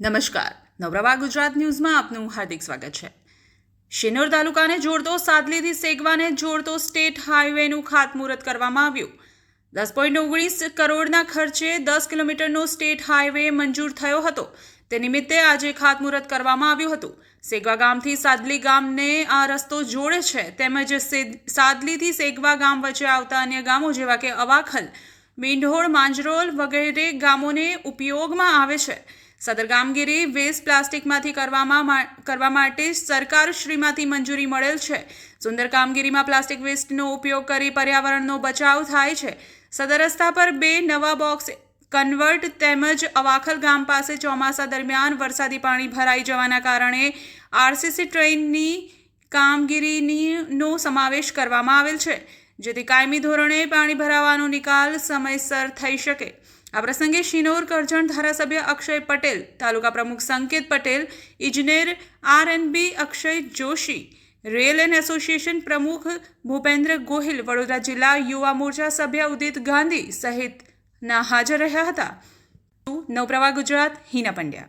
નમસ્કાર. નવરવા ગુજરાત ન્યૂઝમાં આપનું હાર્દિક સ્વાગત છે. શિનોર તાલુકાને જોડતો સાદલીથી સેગવાને જોડતો સ્ટેટ હાઈવેનું ખાતમુહૂર્ત કરવામાં આવ્યું. દસ પોઈન્ટ ઓગણીસ કરોડના ખર્ચે દસ કિલોમીટરનો સ્ટેટ હાઈવે મંજૂર થયો હતો. તે નિમિત્તે આજે ખાતમુહૂર્ત કરવામાં આવ્યું હતું. સેગવા ગામથી સાદલી ગામને આ રસ્તો જોડે છે તેમજ સાદલીથી સેગવા ગામ વચ્ચે આવતા અન્ય ગામો જેવા કે અવાખલ, મીંઢોળ, માંજરોલ વગેરે ગામોને ઉપયોગમાં આવે છે. સદર કામગીરી વેસ્ટ પ્લાસ્ટિકમાંથી કરવામાં કરવા માટે સરકાર શ્રીમાંથી મંજૂરી મળેલ છે. સુંદર કામગીરીમાં પ્લાસ્ટિક વેસ્ટનો ઉપયોગ કરી પર્યાવરણનો બચાવ થાય છે. સદર રસ્તા પર બે નવા બોક્સ કન્વર્ટ તેમજ અવાખલ ગામ પાસે ચોમાસા દરમિયાન વરસાદી પાણી ભરાઈ જવાના કારણે આરસીસી ટ્રેનની કામગીરીની સમાવેશ કરવામાં આવેલ છે. જેથી કાયમી ધોરણે પાણી ભરાવાનો નિકાલ સમયસર થઈ શકે. આ પ્રસંગે શિનોર કરજણ ધારાસભ્ય અક્ષય પટેલ, તાલુકા પ્રમુખ સંકેત પટેલ, ઇજનેર R N B Akshay Joshi, rail and association પ્રમુખ ભૂપેન્દ્ર ગોહિલ, વડોદરા જિલ્લા યુવા મોરચા સભ્ય ઉદિત ગાંધી સહિતના હાજર રહ્યા હતા. નવપ્રવાહ ગુજરાત, હિના પંડ્યા.